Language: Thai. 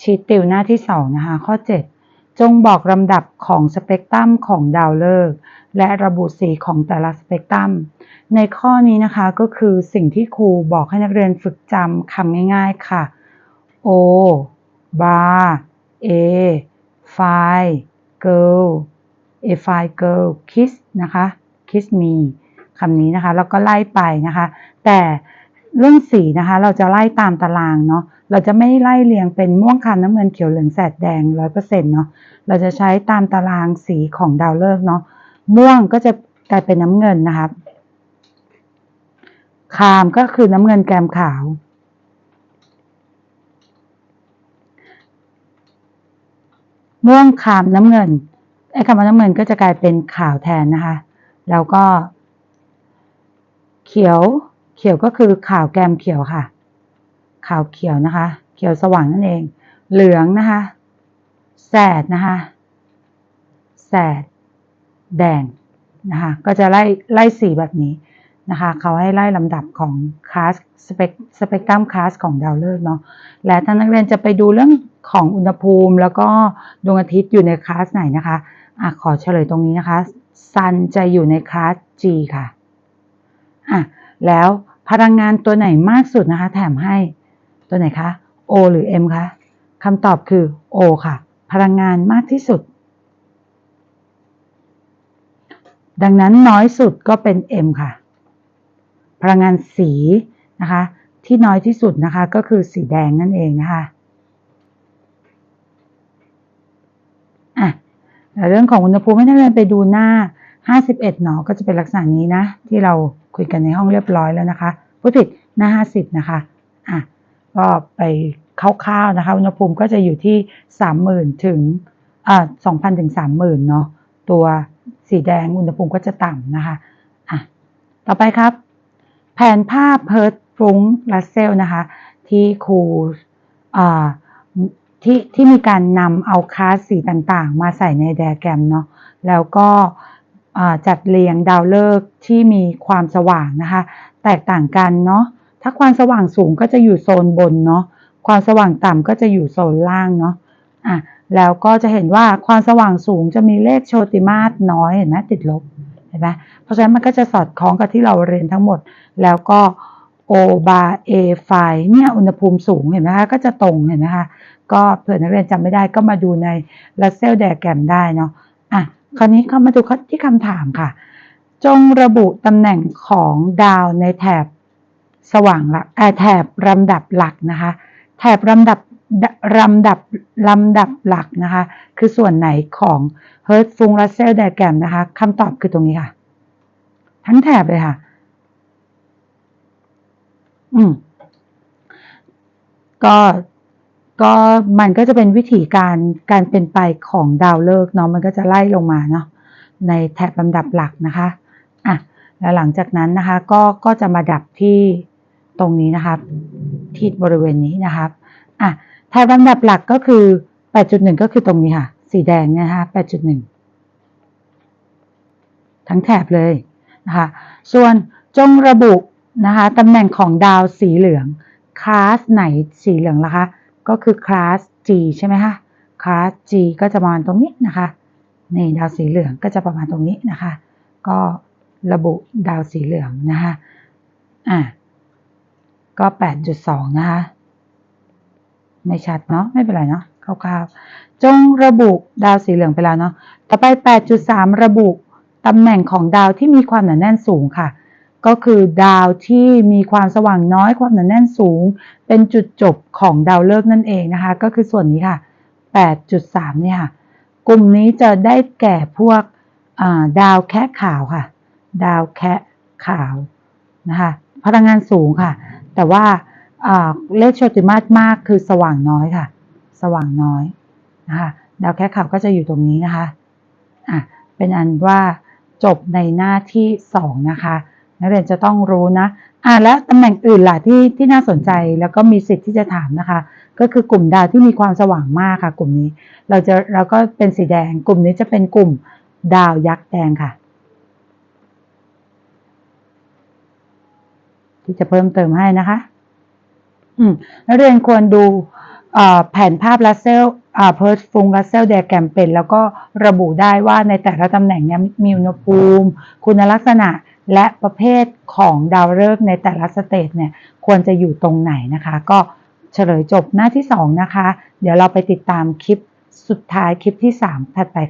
ชีตติวหน้าที่สองนะคะ ข้อ 7 จงบอกลำดับของสเปกตรัมของดาวฤกษ์และระบุสีของแต่ละสเปกตรัม ในข้อนี้นะคะก็คือสิ่งที่ครูบอกให้นักเรียนฝึกจำคำง่ายๆค่ะ O bar A phi girl A phi girl kiss นะคะ kiss me คำนี้นะคะ แล้วก็ไล่ไปนะคะ แต่เรื่องสีนะคะ เราจะไล่ตามตารางเนาะ เราจะไม่ไล่เรียงเป็นม่วงคำน้ำเงินเขียวเหลืองแสดแดงร้อยเปอร์เซ็นต์เนาะเราจะใช้ตามตารางสีของดาวฤกษ์เนาะม่วงก็จะกลายเป็นน้ำเงินนะคะคามก็คือน้ำเงินแกมขาว ม่วงคามน้ำเงินไอ้คำว่าน้ำเงินก็จะกลายเป็นขาวแทนนะคะ แล้วก็ เขียว เขียวก็คือขาวแกมเขียวค่ะ ขาวเขียวนะคะ เขียวสว่างนั่นเอง เหลืองนะคะแสดนะคะแสดแดงนะคะก็จะไล่ไล่สีแบบนี้นะคะเขาให้ไล่ลำดับของคลาสสเปกสเปกตรัมคลาสของดาวฤกษ์เนาะและถ้านักเรียนจะไปดูเรื่องของอุณหภูมิ แล้วก็ดวงอาทิตย์อยู่ในคลาสไหนนะคะอะขอเฉลยตรงนี้นะคะซันจะอยู่ในคลาส G ค่ะอะแล้วพลังงานตัวไหนมากสุดนะคะ แถมให้ ตัวไหนคะ O หรือ M คะคำตอบคือ O ค่ะ พลังงานมากที่สุด ดังนั้นน้อยสุดก็เป็น M ค่ะ พลังงานสีนะคะ ที่น้อยที่สุดนะคะก็คือสีแดงนั่นเองนะคะอะเรื่องของอุณหภูมิให้นักเรียนไปดูหน้า 51เนาะก็จะเป็นลักษณะนี้นะ ที่เราคุยกันในห้องเรียบร้อยแล้วนะคะ ผู้ผิดหน้า 50 นะคะ อะ ก็ไปคร่าวๆนะคะ อุณหภูมิก็จะอยู่ที่ 30,000 ถึงอ่า2,000 ถึง 30,000 เนาะ ตัวสีแดงอุณหภูมิก็จะต่ำนะคะ อะ ต่อไปครับ แผนภาพเพิร์ตฟรุ้งลัสเซลนะคะ ที่ครูที่ที่มีการนำเอาคลาสสีต่างๆ มาใส่ในไดอะแกรมเนาะ แล้วก็จัดเรียงดาวฤกษ์ที่มีความสว่างนะคะ แตกต่างกันเนาะ ถ้าความสว่างสูงก็จะอยู่โซนบนเนาะ ความสว่างต่ำก็จะอยู่โซนล่างเนาะ อะ แล้วก็จะเห็นว่าความสว่างสูงจะมีเลขโชติมาตรน้อยเห็นไหมติดลบ เห็นไหมเพราะฉะนั้นมันก็จะสอดคล้องกับที่เราเรียนทั้งหมด แล้วก็ O บาร์ A ไฟเนี่ยอุณหภูมิสูงเห็นไหมคะ ก็จะตรงเห็นไหมคะ ก็เผื่อนักเรียนจำไม่ได้ก็มาดูในลัสเซลแดแกรมได้เนาะ อะ คราวนี้เข้ามาดูที่คำถามค่ะ จงระบุตำแหน่งของดาวในแถบ สว่างลักแถบลำดับหลักนะคะ แถบลำดับลำดับลำดับหลักนะคะ คือส่วนไหนของเฮิร์ตฟุงลัสเซลแดแกรมนะคะคำตอบคือตรงนี้ค่ะ ทั้งแถบเลยค่ะ อืม ก็ก็มันก็จะเป็นวิธีการการเป็นไปของดาวฤกษ์เนาะมันก็จะไล่ลงมาเนาะในแถบลำดับหลักนะคะอะแล้วหลังจากนั้นนะคะ ก็ก็จะมาดับที่ ตรงนี้นะครับ ที่บริเวณนี้นะครับอะแถบลำดับหลักก็คือ 8.1 ก็คือตรงนี้ค่ะ สีแดงนะคะ8.1 ทั้งแถบเลยนะคะ ส่วนจงระบุนะคะตำแหน่งของดาวสีเหลือง คลาสไหนสีเหลืองล่ะคะ ก็คือคลาส G ใช่ไหมคะคลาส G ก็จะประมาณตรงนี้นะคะนี่ดาวสีเหลืองก็จะประมาณตรงนี้นะคะ ก็ระบุดาวสีเหลืองนะคะอะ ก็ 8.2 นะคะ ไม่ชัดเนาะไม่เป็นไรเนาะคร่าวๆจงระบุดาวสีเหลืองไปแล้วเนาะต่อไป 8.3 ระบุตำแหน่งของดาวที่มีความหนาแน่นสูงค่ะ ก็คือดาวที่มีความสว่างน้อยความหนาแน่นสูง เป็นจุดจบของดาวฤกษ์นั่นเองนะคะ ก็คือส่วนนี้ค่ะ 8.3 เนี่ยค่ะ กลุ่มนี้จะได้แก่พวกดาวแคะขาวค่ะ ดาวแคะขาวนะคะพลังงานสูงค่ะ แต่ว่าเลขโชติมาตรมากคือสว่างน้อยค่ะ สว่างน้อยนะคะดาวแคะขาวก็จะอยู่ตรงนี้นะคะอะเป็นอันว่าจบในหน้าที่สองนะคะนักเรียนจะต้องรู้นะอ่าแล้วตำแหน่งอื่นล่ะที่ที่น่าสนใจแล้วก็มีสิทธิ์ที่จะถามนะคะ ก็คือกลุ่มดาวที่มีความสว่างมากค่ะ กลุ่มนี้ เราจะเราก็เป็นสีแดง กลุ่มนี้จะเป็นกลุ่มดาวยักษ์แดงค่ะ ที่จะเพิ่มเติมให้นะคะ อืมนักเรียนควรดูเอ่อแผนภาพลัสเซลเพิร์ฟุงลัสเซลเดียแกรมเป็น แล้วก็ระบุได้ว่าในแต่ละตำแหน่งเนี่ยมีอุณหภูมิ คุณลักษณะและประเภทของดาวฤกษ์ในแต่ละสเตจเนี่ยควรจะอยู่ตรงไหนนะคะ ก็เฉลยจบหน้าที่ 2 นะคะ เดี๋ยวเราไปติดตามคลิปสุดท้ายคลิปที่ 3 ถัดไปค่ะ